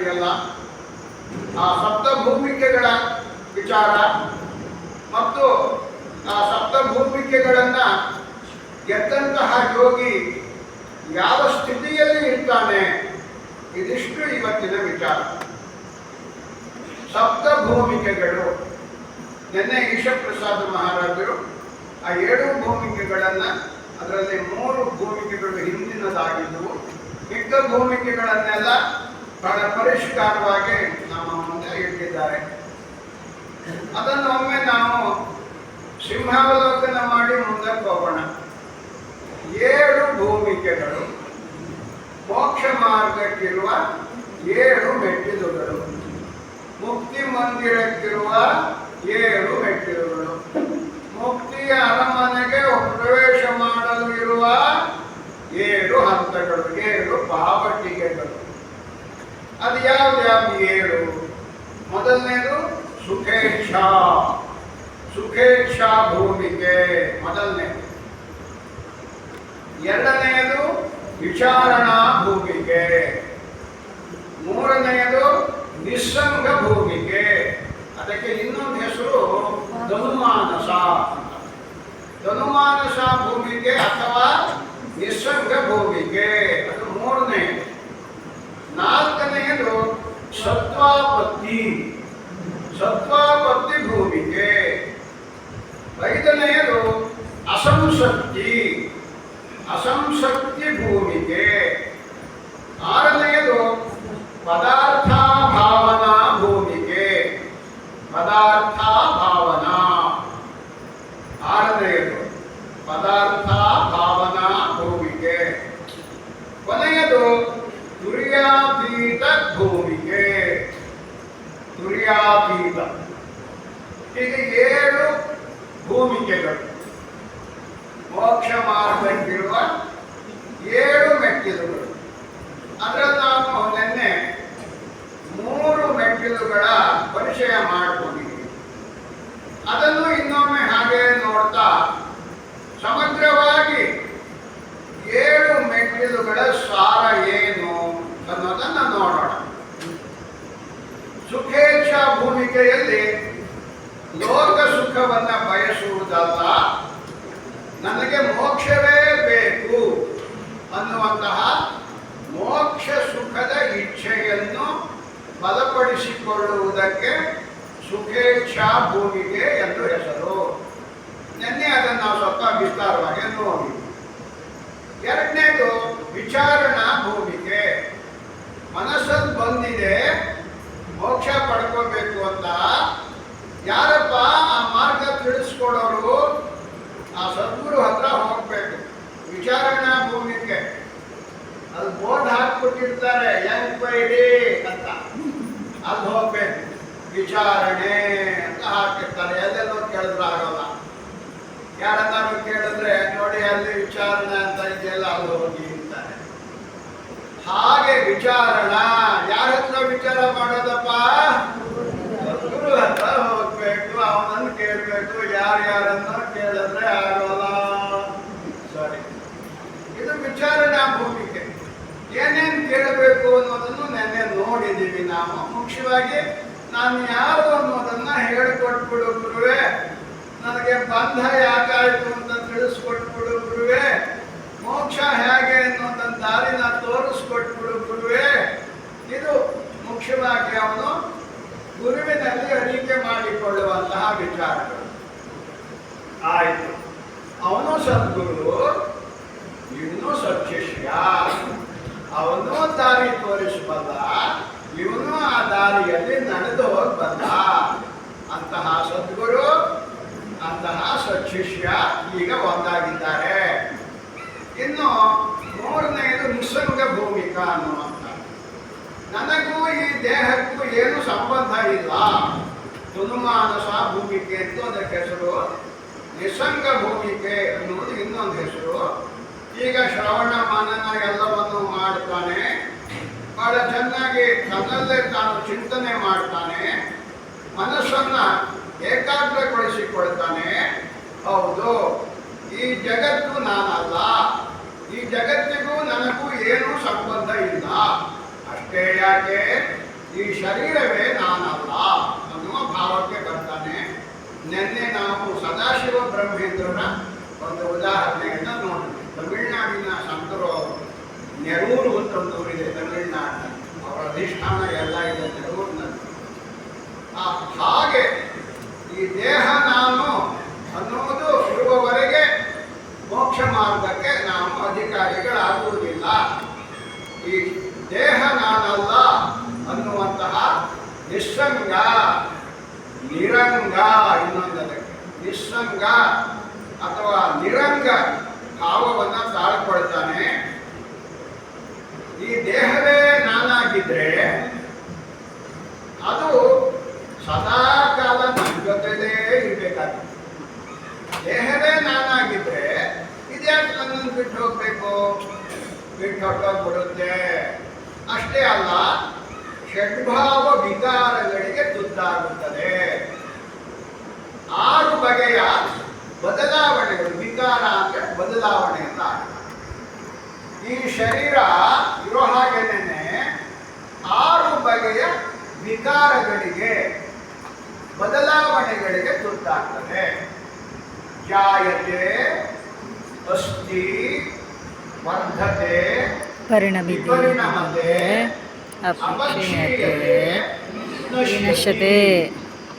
ಇದೆಯಲ್ಲ ಆ ಸಪ್ತಭೂಮಿಕೆಗಳ ವಿಚಾರ ಮತ್ತು ಆ ಸಪ್ತಭೂಮಿಕೆಗಳನ್ನ ಗೆದ್ದಂತಹ ಯೋಗಿ ಯಾವ ಸ್ಥಿತಿಯಲ್ಲಿ ಇರ್ತಾನೆ ಇದಿಷ್ಟು ಇವತ್ತಿನ ವಿಚಾರ. ಸಪ್ತಭೂಮಿಕೆಗಳು, ನಿನ್ನೆ ಈಶಪ್ರಸಾದ ಮಹಾರಾಜರು ಆ ಏಳು ಭೂಮಿಕೆಗಳನ್ನ, ಅದರಲ್ಲಿ ಮೂರು ಭೂಮಿಕೆಗಳು ಹಿಂದಿನದಾಗಿದ್ದವು. ಮಿಕ್ಕ ಭೂಮಿಕೆಗಳನ್ನೆಲ್ಲ ಬಹಳ ಪರಿಷ್ಕಾರವಾಗಿ ನಮ್ಮ ಮುಂದೆ ಇಟ್ಟಿದ್ದಾರೆ. ಅದನ್ನು ಒಮ್ಮೆ ನಾವು ಸಿಂಹಾವಲೋಕನ ಮಾಡಿ ಮುಂದಕ್ಕೆ ಹೋಗೋಣ. ಏಳು ಭೂಮಿಕೆಗಳು, ಮೋಕ್ಷ ಮಾರ್ಗಕ್ಕಿರುವ ಏಳು ಮೆಟ್ಟಿಲುಗಳು, ಮುಕ್ತಿ ಮಂದಿರಕ್ಕಿರುವ ಏಳು ಮೆಟ್ಟಿಲುಗಳು. ಮುಕ್ತಿಯ ಅರಮನೆಗೆ ಪ್ರವೇಶ ಮಾಡಲು ಇರುವ ಏಳು ಹಂತಗಳು ಏಳು ಪಾವಟಿಗೆಗಳು ಅದು ಯಾವ್ದು ಏಳು. ಮೊದಲನೇದು ಸುಖೇಚ್ಛ. ಸುಖೇಚ್ಛ ಭೂಮಿಕೆ ಮೊದಲನೇದು ಎರಡನೆಯದು ವಿಚಾರಣಾ ಭೂಮಿಕೆ. ಮೂರನೆಯದು ನಿಸ್ಸಂಗ ಭೂಮಿಕೆ. ಅದಕ್ಕೆ ಇನ್ನೊಂದು ಹೆಸರು ಧನುಮಾನಸ. ಧನುಮಾನಸ ಭೂಮಿಕೆ ಅಥವಾ ನಿಸ್ಸಂಗ ಭೂಮಿಕೆ. ಅದು ಮೂರನೇ. ನಾಲ್ಕನೆಯದು ಸತ್ವಾಪತ್ತಿ ಸತ್ವಾಪತ್ತಿ ಭೂಮಿಕೆ. ಐದನೆಯದು ಅಸಂಸಕ್ತಿ ತುರ್ಯಾತೀತ ಹೀಗೆ ಏಳು ಭೂಮಿಕೆಗಳು. ಮೋಕ್ಷ ಮಾರ್ಗಕ್ಕಿರುವ ಏಳು ಮೆಟ್ಟಿಲುಗಳು. ಅದರಲ್ಲಿ ನಾನು ನಿನ್ನೆ ಮೂರು ಮೆಟ್ಟಿಲುಗಳ ಪರಿಚಯ ಮಾಡಿಕೊಂಡಿದ್ದೀನಿ. ಅದನ್ನು ಇನ್ನೊಮ್ಮೆ ಹಾಗೆ ನೋಡ್ತಾ ಸಮಗ್ರವಾಗಿ ಏಳು ಮೆಟ್ಟಿಲುಗಳ ಸಾರ ಏನು ಅನ್ನೋದನ್ನ ನೋಡೋಣ ಸುಖೇಚ್ಛ ಭೂಮಿಕೆಯಲ್ಲಿ ಲೋಕ ಸುಖವನ್ನ ಬಯಸುವುದಲ್ಲ, ನನಗೆ ಮೋಕ್ಷವೇ ಬೇಕು ಅನ್ನುವಂತಹ ಮೋಕ್ಷ ಸುಖದ ಇಚ್ಛೆಯನ್ನು ಬಲಪಡಿಸಿಕೊಳ್ಳುವುದಕ್ಕೆ ಸುಖೇಚ್ಛಾ ಭೂಮಿಗೆ ಎಂದು ಹೆಸರು ನಿನ್ನೆ ಅದನ್ನು ನಾವು ಸ್ವಲ್ಪ ವಿಸ್ತಾರವಾಗಿ ನೋಡಿ ಎರಡನೇದು ವಿಚಾರಣಾ ಭೂಮಿಕೆ ಮನಸ್ಸಲ್ಲಿ ಬಂದಿದೆ ಮೋಕ್ಷ ಪಡ್ಕೋಬೇಕು ಅಂತ ಯಾರಪ್ಪ ಆ ಮಾರ್ಗ ತಿಳಿಸ್ಕೊಡೋರು ಆ ಸದ್ಗುರು ಹತ್ರ ಹೋಗ್ಬೇಕು ವಿಚಾರಣಾ ಭೂಮಿಕೆ ಅಲ್ಲಿ ಬೋರ್ಡ್ ಹಾಕ್ಬಿಟ್ಟಿರ್ತಾರೆ ಎಂಕ್ವೈರಿ ಅಂತ. ಅಲ್ಲಿ ಹೋಗ್ಬೇಕು. ವಿಚಾರಣೆ ಅಂತ ಹಾಕಿರ್ತಾರೆ. ಎಲ್ಲೆಲ್ಲೋ ಕೇಳಿದ್ರೆ ಆಗೋಲ್ಲ. ಯಾರನ್ನಾರು ಕೇಳಿದ್ರೆ, ನೋಡಿ, ಅಲ್ಲಿ ವಿಚಾರಣೆ ಅಂತ ಇದೆಯಲ್ಲ, ಅಲ್ಲಿ ಹೋಗಿ ಅಂತಾರೆ. ಹಾಗೆ ವಿಚಾರಣ ಯಾರ ಹತ್ರ ವಿಚಾರ ಮಾಡೋದಪ್ಪ ಗುರು ಹತ್ರ ಹೋಗ್ಬೇಕು ಅವನನ್ನು ಕೇಳಬೇಕು ಯಾರ್ಯಾರನ್ನ ಕೇಳಿದ್ರೆ ಆಗೋಲ್ಲ ಸರಿ ಇದು ವಿಚಾರಣಾ ಭೂಮಿಕೆ ಏನೇನು ಕೇಳಬೇಕು ಅನ್ನೋದನ್ನು ನೆನ್ನೆ ನಾವು ಮುಖ್ಯವಾಗಿ ನಾನು ಯಾರು ಅನ್ನೋದನ್ನ ಹೇಳಿಕೊಟ್ಬಿಡು ಗುರುವೆ. ನನಗೆ ಬಂಧ ಯಾಕಾಯ್ತು ಅಂತ ತಿಳಿಸ್ಕೊಟ್ಬಿಡು ಗುರುವೆ. ಮೋಕ್ಷ ಹೇಗೆ ಅನ್ನೋದನ್ನ ದಾರಿನ ತೋರಿಸ್ಕೊಟ್ಬಿಡು ಗುರುವೆ. ಇದು ಮುಖ್ಯವಾಗಿ ಅವನು ಗುರುವಿನಲ್ಲಿ ಅರಿಕೆ ಮಾಡಿಕೊಳ್ಳುವಂತಹ ವಿಚಾರಗಳು. ಆಯಿತು. ಅವನು ಸದ್ಗುರು ಇವನು ಸತ್ಯಶ್ಯ ಅವನು ದಾರಿ ತೋರಿಸಬಲ್ಲ ದಾರಿಯಲ್ಲಿ ನಡೆದು ಬಂದ ಅಂತಹ ಸದ್ಗುರು, ಅಂತಹ ಸತ್ಶಿಷ್ಯ ಈಗ ಒಂದಾಗಿದ್ದಾರೆ. ಇನ್ನು ಮೂರನೆಯದು ನಿಸರ್ಗ ಭೂಮಿಕ ಅನ್ನುವಂಥ ನನಗೂ ಈ ದೇಹಕ್ಕೂ ಏನು ಸಂಬಂಧ ಇಲ್ಲ. ತುನುಮಾನಸ ಭೂಮಿಕೆ ಅಂತ ಅದಕ್ಕೆ ಹೆಸರು ನಿಸಂಗ ಭೂಮಿಕೆ ಅನ್ನುವುದು ಇನ್ನೊಂದು ಹೆಸರು. ಈಗ ಶ್ರವಣ ಮನನ ಎಲ್ಲವನ್ನು ಮಾಡ್ತಾನೆ. ಬಹಳ ಚೆನ್ನಾಗಿ ತನ್ನಲ್ಲೇ ತಾನು ಚಿಂತನೆ ಮಾಡ್ತಾನೆ, ಮನಸ್ಸನ್ನ ಏಕಾಗ್ರಗೊಳಿಸಿಕೊಳ್ತಾನೆ. ಹೌದು, ಈ ಜಗತ್ತು ನಾನಲ್ಲ. ಈ ಜಗತ್ತಿಗೂ ನನಗೂ ಏನೂ ಸಂಬಂಧ ಇಲ್ಲ. ಅಷ್ಟೇ ಯಾಕೆ? ಈ ಶರೀರವೇ ನಾನಲ್ಲ ಅನ್ನುವ ಭಾವಕ್ಕೆ ಬರ್ತಾನೆ. ನಿನ್ನೆ ನಾವು ಸದಾಶಿವ ಬ್ರಹ್ಮೇಂದ್ರನ ಒಂದು ಉದಾಹರಣೆಯನ್ನು ನೋಡಿದ್ವಿ. ತಮಿಳುನಾಡಿನ ಸಂತರು ನೆರೂರು ಅಂತ ಒಂದು ಊರಿದೆ ಅವರ ಅಧಿಷ್ಠಾನ ಎಲ್ಲ ಇದೆ ನೆರೂರಿನಲ್ಲಿ. ಆ ಹಾಗೆ ಈ ದೇಹ ನಾನು ಅನ್ನುವುದು ಇರುವವರೆಗೆ ಮೋಕ್ಷ ಮಾರ್ಗಕ್ಕೆ ನಾವು ಅಧಿಕಾರಿಗಳಾಗುವುದಿಲ್ಲ. ಈ ದೇಹ ನಾನಲ್ಲ ಅನ್ನುವಂತಹ ನಿಸ್ಸಂಗ, ನಿರಂಗ ಇನ್ನೊಂದಕ್ಕೆ ನಿಸ್ಸಂಗ ಅಥವಾ ನಿರಂಗ ಭಾವವನ್ನು ತಾಳ್ಕೊಳ್ತಾನೆ. ಈ ದೇಹವೇ ನಾನಾಗಿದ್ರೆ ಅದು ಸದಾ ಕಾಲ ನನ್ನ ಜೊತೆಲೇ ದೇಹವೇ ನಾನಾಗಿದ್ರೆ ಇದ್ಯಾಕೆ ನನ್ನನ್ನು ಬಿಟ್ಟು ಹೋಗ್ಬೇಕು? ಬಿಟ್ಟು ಹೊಟ್ಟೋಗ್ಬಿಡುತ್ತೆ ಅಷ್ಟೇ ಅಲ್ಲ, ಷಡ್ಭಾವ ವಿಕಾರಗಳಿಗೆ ತುತ್ತಾಗುತ್ತದೆ. ಆರು ಬಗೆಯ ಬದಲಾವಣೆಗಳು, ವಿಕಾರ ಅಂದ್ರೆ ಬದಲಾವಣೆ ಅಂತ ಈ ಶರೀರ ಹಾಗೇನೆ ಆರು ಬಗೆಯ ವಿಕಾರಗಳಿಗೆ ಬದಲಾವಣೆಗಳಿಗೆ ತುತ್ತಾಗ್ತದೆ. ಜಾಯತೆ ಅಸ್ಥಿ ವರ್ಧತೆ ಪರಿಣಮಿತಿ ಅಪಕ್ಷಿಣತೆ ಅಪಕ್ಷೀಯತೆ ವಿನಶ್ಯತೆ.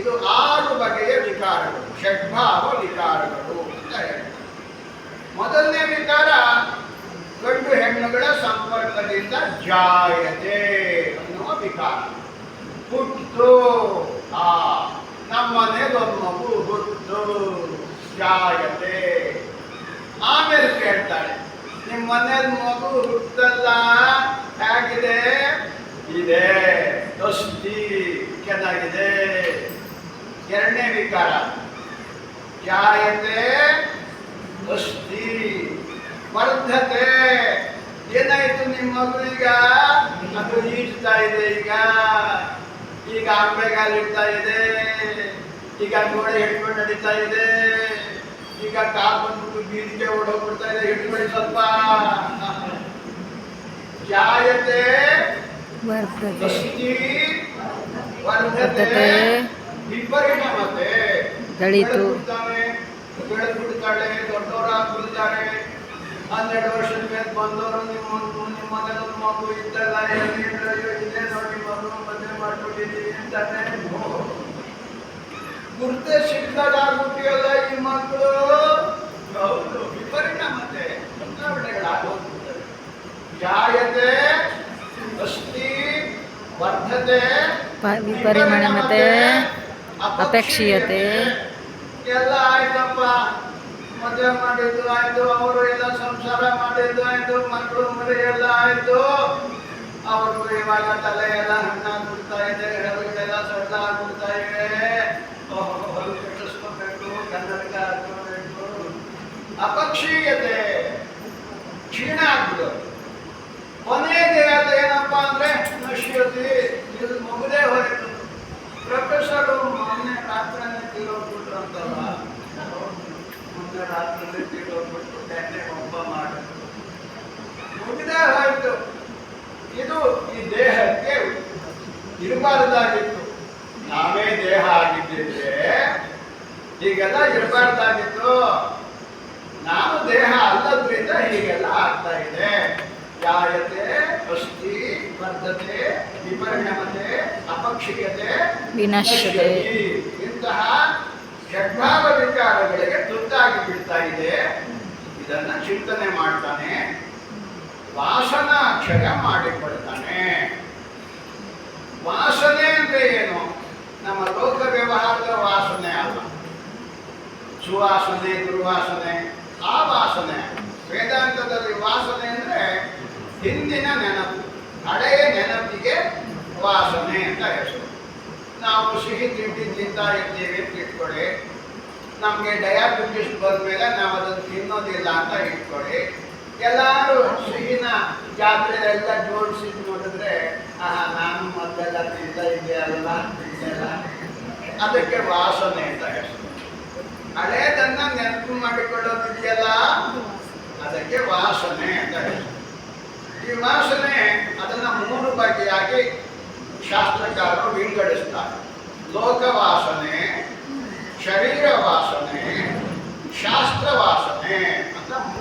ಇದು ಆರು ಬಗೆಯ ವಿಕಾರಗಳು ಷಡ್ಭಾವ ವಿಕಾರಗಳು ಅಂತ ಹೇಳ್ತಾರೆ. ಮೊದಲನೇ ವಿಕಾರ ಜಾಯತೆ ಅನ್ನುವ ವಿಕಾರ ಹುಟ್ಟು ಆ ನಮ್ಮನೆಗೊಂದು ಮಗು ಹುಟ್ಟು. ಜಾಯತೆ. ಆಮೇಲೆ ಕೇಳ್ತಾಳೆ ನಿಮ್ಮ ಮಗು ಹುಟ್ಟಲ್ಲ. ಹೇಗಿದೆ? ಇದೆ. ದಷ್ಟಿ ಚೆನ್ನಾಗಿದೆ ಎರಡನೇ ವಿಕಾರ, ಜಾಯತೆ ಅಸ್ಥಿ ವರ್ಧತೆ. ಏನಾಯ್ತು ನಿಮ್ಮ ಮಗುವೀಗ? ಅದು ಈಜ್ತಾ ಇದೆ ಈಗ. ಈಗ ಅಂಬೆಗಾಲ್ ಇಡ್ತಾ ಇದೆ. ಈಗ ಗೋಡೆ ಹಿಡ್ಕೊಂಡು ನಡೀತಾ ಇದೆ. ಈಗ ಕಾಲ್ ಬಂದ್ಬಿಟ್ಟು ಬೀದಿಗೆ ಓಡೋಗ್ಬಿಡ್ತಾ ಇದೆ. ಹಿಡ್ಕೊಳ್ಳಿ ಸ್ವಲ್ಪ. ಜಾಯತೆ. ವರ್ತತೆ. ಅಸ್ಥಿ ವರ್ಧತೆ ವರ್ಧತೆ ವಿಪರಿಣಮತೆ ದಳಿತು ಬೆಳೆದು ಬಿಡ್ತಾಳೆ ದೊಡ್ಡವರಾಗ್ಬಿಡ್ತಾರೆ ಹನ್ನೆರಡು ವರ್ಷದ ಮೇಲೆ ಬಂದವರು ನಿಮ್ಮ ನಿಮ್ಮ ಮಗನ ಮಗು ಇದ್ದಲ್ಲ ಇಲ್ಲೇ ನೋಡಿ ಮಗು ಮದುವೆ ಮಾಡ್ಕೊಂಡಿದ್ದೀವಿ ಅಂತಾನೆ ಗುರ್ತೆ ಸಿಕ್ಕದಾಗ್ಬಿಟ್ಟಿಯಲ್ಲ ಈ ಮಕ್ಕಳು? ಹೌದು ವಿಪರಿಣಾಮತೆ ಬದಲಾವಣೆಗಳಾಗೋಗ್ಬಿಡ್ತವೆ ಜಾಯತೆ ಅಸ್ಥಿ ವರ್ಧತೆ ವಿಪರಿಣಾಮತೆ ಅಪೇಕ್ಷೀಯತೆ. ಎಲ್ಲ ಆಯ್ತಪ್ಪ. ಮದುವೆ ಮಾಡಿದ್ದು ಆಯ್ತು, ಅವರು ಎಲ್ಲ ಸಂಸಾರ ಮಾಡಿದ್ದು ಆಯ್ತು, ಮಕ್ಕಳು ಮರಿ ಎಲ್ಲ ಆಯ್ತು. ಅವ್ರಿಗೂ ಇವಾಗ ತಲೆ ಎಲ್ಲ ಹಣ್ಣಾಗ್ಬಿಡ್ತಾ ಇದೆ ಎಲ್ಲ ಸೊಳ್ಳ ಆಗ್ಬಿಡ್ತಾ ಇವೆ ಕಟ್ಟಿಸ್ಕೋಬೇಕು ಕನ್ನಡಕ ಹಾಕೋಬೇಕು ಅಪಕ್ಷೀಯತೆ, ಕ್ಷೀಣ ಆಗ್ಬಿಡು. ಕೊನೆಗೆ ಅದು ಏನಪ್ಪ ಅಂದ್ರೆ ನಶ್ಯತಿ ಇದು ಮಗುದೇ ಹೋಯ್ತು. ಪ್ರೊಫೆಸರು ಮೊನ್ನೆ ರಾತ್ರಿನೇ ತೀರೋಗ್ಬಿಟ್ರು ಅಂತಲ್ಲ ಮುಗಿದೇ ಹೋಯ್ತು ಇದು ಈ ದೇಹಕ್ಕೆ ಇರಬಾರ್ದಾಗಿತ್ತು ನಾವೇ ದೇಹ ಆಗಿದ್ದಿದ್ರೆ ಹೀಗೆಲ್ಲ ಇರಬಾರ್ದಾಗಿತ್ತು ನಾನು ದೇಹ ಅಲ್ಲದ್ರಿಂದ ಹೀಗೆಲ್ಲ ಆಗ್ತಾ ಇದೆ ಯಾಯತೆ ಅಷ್ಟಿ ಬದ್ಧತೆ ವಿಪರಿಣಮತೆ ಅಪಕ್ಷಿಕತೆ. ಇಂತಹ ಷಡ್ಭಾವ ವಿಚಾರಗಳಿಗೆ ತುತ್ತಾಗಿ ಬಿಡ್ತಾ ಇದೆ. ಇದನ್ನ ಚಿಂತನೆ ಮಾಡ್ತಾನೆ. ವಾಸನ ಕ್ಷಯ ಮಾಡಿಕೊಳ್ತಾನೆ. ವಾಸನೆ ಅಂದ್ರೆ ಏನು? ನಮ್ಮ ಲೋಕ ವ್ಯವಹಾರದ ವಾಸನೆ ಅಲ್ಲ. ಸುವಾಸನೆ, ದುರ್ವಾಸನೆ, ಆ ವಾಸನೆ. ವೇದಾಂತದಲ್ಲಿ ವಾಸನೆ ಅಂದ್ರೆ ಹಿಂದಿನ ನೆನಪು, ಹಳೆಯ ನೆನಪಿಗೆ ವಾಸನೆ ಅಂತ ಹೆಸರು ನಾವು ಸಿಹಿ ತಿಂಡಿ ತಿಂತಾ ಇರ್ತೀವಿ ಅಂತ ಇಟ್ಕೊಳ್ಳಿ ನಮಗೆ ಡಯಾಬಿಟಿಸ್ ಬಂದ್ಮೇಲೆ ನಾವು ಅದನ್ನು ತಿನ್ನೋದಿಲ್ಲ ಅಂತ ಇಟ್ಕೊಳ್ಳಿ ಎಲ್ಲರೂ ಸಿಹಿನ ಜಾತ್ರೆಲೆಲ್ಲ ಜೋಡಿಸಿ ನೋಡಿದ್ರೆ, ಆಹಾ, ನಾನು ಮೊದಲೆಲ್ಲ ತಿಂತಾ ಇದ್ದೆ ಅಲ್ಲ ತಿಂದೆಲ್ಲ ಅದಕ್ಕೆ ವಾಸನೆ ಅಂತ ಹೆಸರು ಹಳೇದನ್ನ ನೆನಪು ಮಾಡಿಕೊಳ್ಳೋದಿದೆಯಲ್ಲ ಅದಕ್ಕೆ ವಾಸನೆ ಅಂತ ಹೆಸರು ಈ ವಾಸನೆ ಅದನ್ನ ಮೂರು ಬಗೆಯಾಗಿ ಶಾಸ್ತ್ರಕಾರರು ವಿಂಗಡಿಸ್ತಾರೆ ಲೋಕವಾಸನೆ ಶರೀರ ವಾಸನೆ ಶಾಸ್ತ್ರ ವಾಸನೆ ಅಂತ